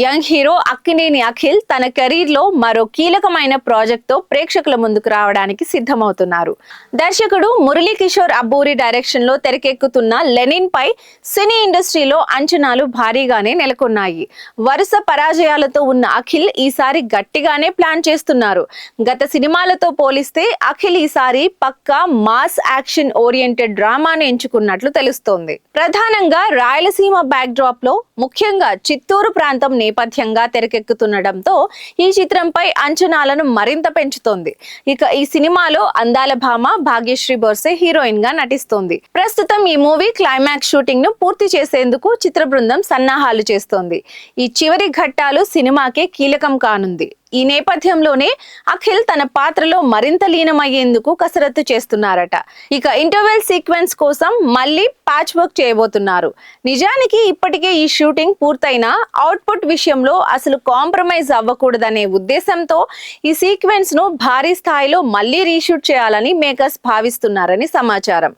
Young hero Akkineni Akhil తన కెరీర్లో మరో కీలకమైన ప్రాజెక్ట్తో ప్రేక్షకుల ముందుకు రావడానికి సిద్ధమవుతున్నారు. దర్శకుడు మురళీ కిషోర్ అబ్బూరి డైరెక్షన్లో తెరకెక్కుతున్న లెనిన్ పై సినీ ఇండస్ట్రీలో అంచనాలు భారీగానే నెలకొన్నాయి. వరుస పరాజయాలతో ఉన్న అఖిల్ ఈసారి గట్టిగానే ప్లాన్ చేస్తున్నారు. గత సినిమాలతో పోలిస్తే అఖిల్ ఈసారి పక్కా మాస్ యాక్షన్ ఓరియంటెడ్ డ్రామాను ఎంచుకున్నట్లు తెలుస్తోంది. ప్రధానంగా రాయలసీమ బ్యాక్ డ్రాప్లో ముఖ్యంగా చిత్తూరు ప్రాంతం నేపథ్యంగా తెరకెక్కుతుండటంతో ఈ చిత్రంపై అంచనాలను మరింత పెంచుతోంది. ఇక ఈ సినిమాలో అందాల భామ భాగ్యశ్రీ బోర్సే హీరోయిన్గా నటిస్తోంది. ప్రస్తుతం ఈ మూవీ క్లైమాక్స్ షూటింగ్ను పూర్తి చేసేందుకు చిత్ర బృందం సన్నాహాలు చేస్తోంది. ఈ చివరి ఘట్టాలు సినిమాకే కీలకం కానుంది. ఈ నేపథ్యంలోనే అఖిల్ తన పాత్రలో మరింత లీనమయ్యేందుకు కసరత్తు చేస్తున్నారట. ఇక ఇంటర్వెల్ సీక్వెన్స్ కోసం మళ్ళీ ప్యాచ్ వర్క్ చేయబోతున్నారు. నిజానికి ఇప్పటికే ఈ షూటింగ్ పూర్తయినా అవుట్పుట్ విషయంలో అసలు కాంప్రమైజ్ అవ్వకూడదనే ఉద్దేశంతో ఈ సీక్వెన్స్ను భారీ స్థాయిలో మళ్ళీ రీషూట్ చేయాలని మేకర్స్ భావిస్తున్నారని సమాచారం.